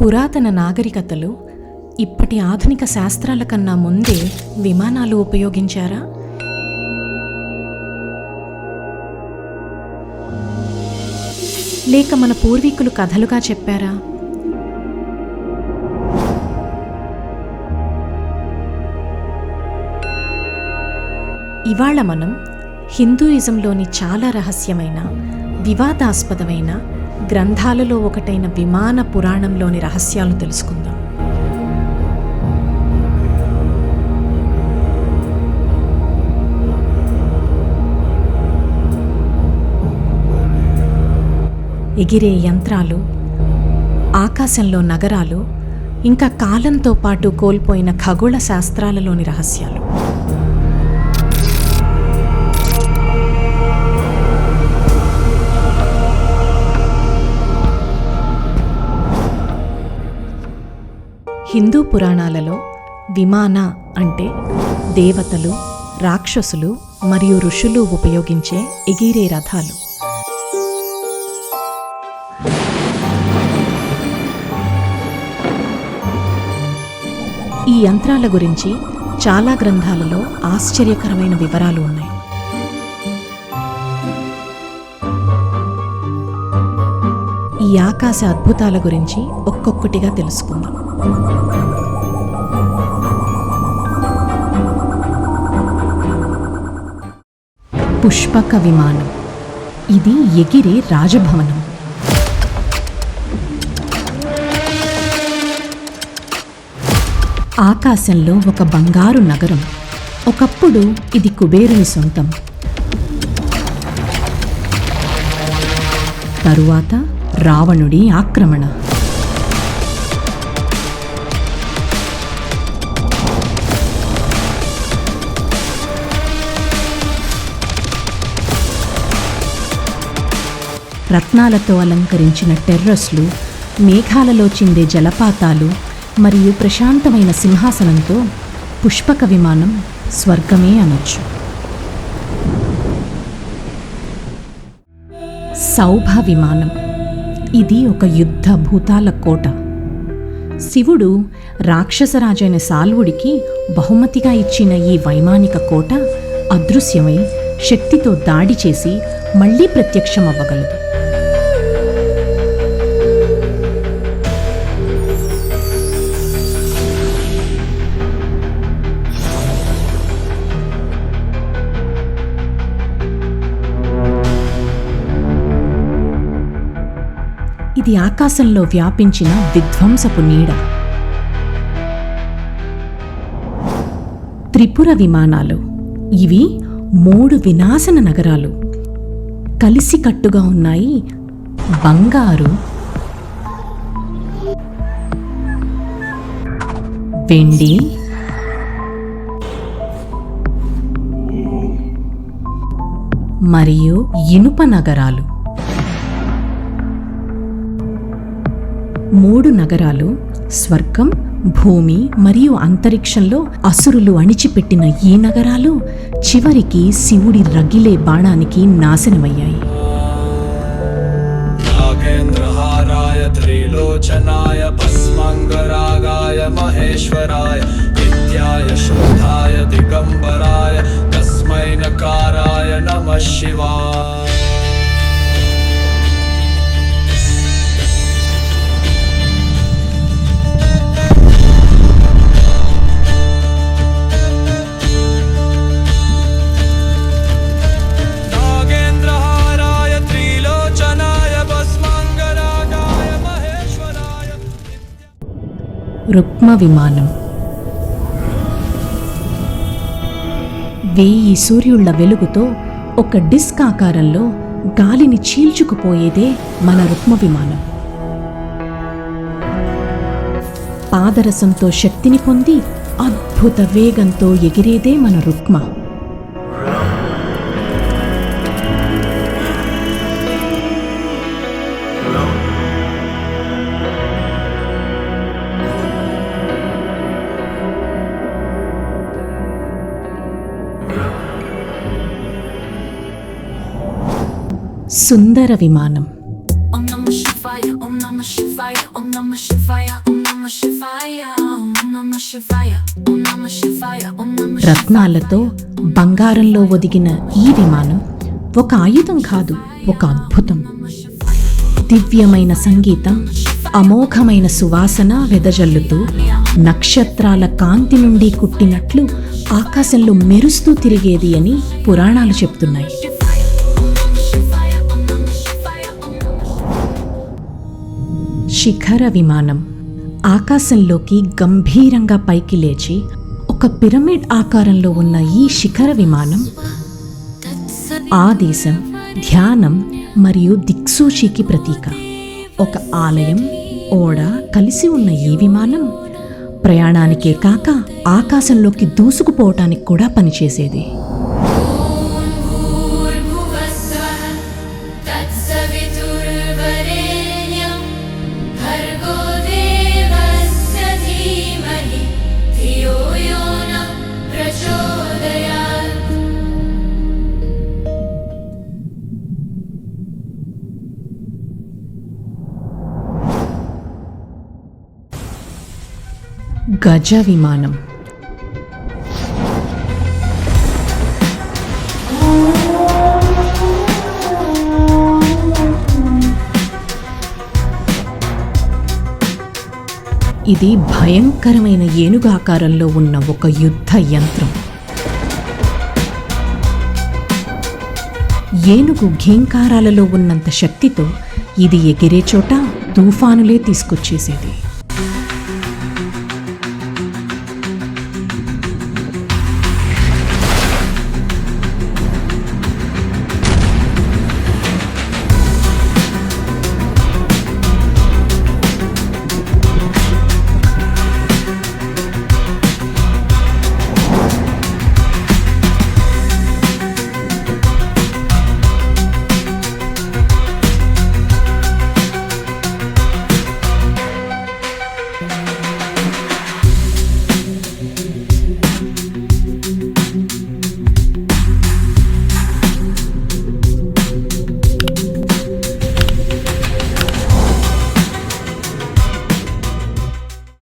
పురాతన నాగరికతలు ఇప్పటి ఆధునిక శాస్త్రాల కన్నా ముందే విమానాలు ఉపయోగించారా? లేక మన పూర్వీకులు కథలుగా చెప్పారా? ఇవాళ మనం హిందూయిజంలోని చాలా రహస్యమైన వివాదాస్పదమైన గ్రంథాలలో ఒకటైన విమాన పురాణంలోని రహస్యాలు తెలుసుకుందాం. ఎగిరే యంత్రాలు ఆకాశంలో నగరాలు ఇంకా కాలంతో పాటు కోల్పోయిన ఖగోళ శాస్త్రాలలోని రహస్యాలు. హిందూ పురాణాలలో విమాన అంటే దేవతలు రాక్షసులు మరియు ఋషులు ఉపయోగించే ఎగిరే రథాలు. ఈ యంత్రాల గురించి చాలా గ్రంథాలలో ఆశ్చర్యకరమైన వివరాలు ఉన్నాయి. ఈ ఆకాశ అద్భుతాల గురించి ఒక్కొక్కటిగా తెలుసుకుందాం. పుష్పక విమానం ఇది ఎగిరే రాజభవనం. ఆకాశంలో ఒక బంగారు నగరం. ఒకప్పుడు ఇది కుబేరుని సొంతం. తరువాత రావణుడి ఆక్రమణ. రత్నాలతో అలంకరించిన టెర్రస్లు మేఘాలలో చిందే జలపాతాలు మరియు ప్రశాంతమైన సింహాసనంతో పుష్పక విమానం స్వర్గమే అనొచ్చు. సౌభ విమానం. ఇది ఒక యుద్ధ భూతాల కోట. శివుడు రాక్షసరాజైన సాల్వుడికి బహుమతిగా ఇచ్చిన ఈ వైమానిక కోట అదృశ్యమై శక్తితో దాడి చేసి మళ్ళీ ప్రత్యక్షమవ్వగలదు. ఇది ఆకాశంలో వ్యాపించిన విధ్వంసపు నీడ. త్రిపుర విమానాలు. ఇవి మూడు వినాశన నగరాలు. కలిసికట్టుగా ఉన్నాయి బంగారు. వెండి. మరియు ఇనుప నగరాలు. మూడు నగరాలు స్వర్గం భూమి మరియు అంతరిక్షంలో అసురులు అణిచిపెట్టిన ఈ నగరాలు చివరికి శివుడి రగిలే బాణానికి నాశనమయ్యాయి. నాగేంద్రహారాయ భస్మంగరాగాయ శోధాయ దిగంబరాయ శివాయ. రుక్మ విమానం. వేయి సూర్యుళ్ళ వెలుగుతో ఒక డిస్క్ ఆకారంలో గాలిని చీల్చుకుపోయేదే మన రుక్మ విమానం. పాదరసంతో శక్తిని పొంది అద్భుత వేగంతో ఎగిరేదే మన రుక్మ. Namah Shivaya. రత్నాలతో బంగారంలో ఒదిగిన ఈ విమానం ఒక ఆయుధం కాదు ఒక అద్భుతం. దివ్యమైన సంగీతం అమోఘమైన సువాసన వెదజల్లుతూ నక్షత్రాల కాంతి నుండి కుట్టినట్లు ఆకాశంలో మెరుస్తూ తిరిగేది అని పురాణాలు చెప్తున్నాయి. శిఖర విమానం ఆకాశంలోకి గంభీరంగా పైకి లేచి ఒక పిరమిడ్ ఆకారంలో ఉన్న ఈ శిఖర విమానం ఆదేశం ధ్యానం మరియు దిక్సూచికి ప్రతీక. ఒక ఆలయం ఓడ కలిసి ఉన్న ఈ విమానం ప్రయాణానికే కాక ఆకాశంలోకి దూసుకుపోవటానికి కూడా పనిచేసేది. గజ విమానం ఇది భయంకరమైన ఏనుగు ఆకారంలో ఉన్న ఒక యుద్ధ యంత్రం. ఏనుగు ఘీంకారాలలో ఉన్నంత శక్తితో ఇది ఎగిరే చోట తుఫానులే తీసుకొచ్చేసేది.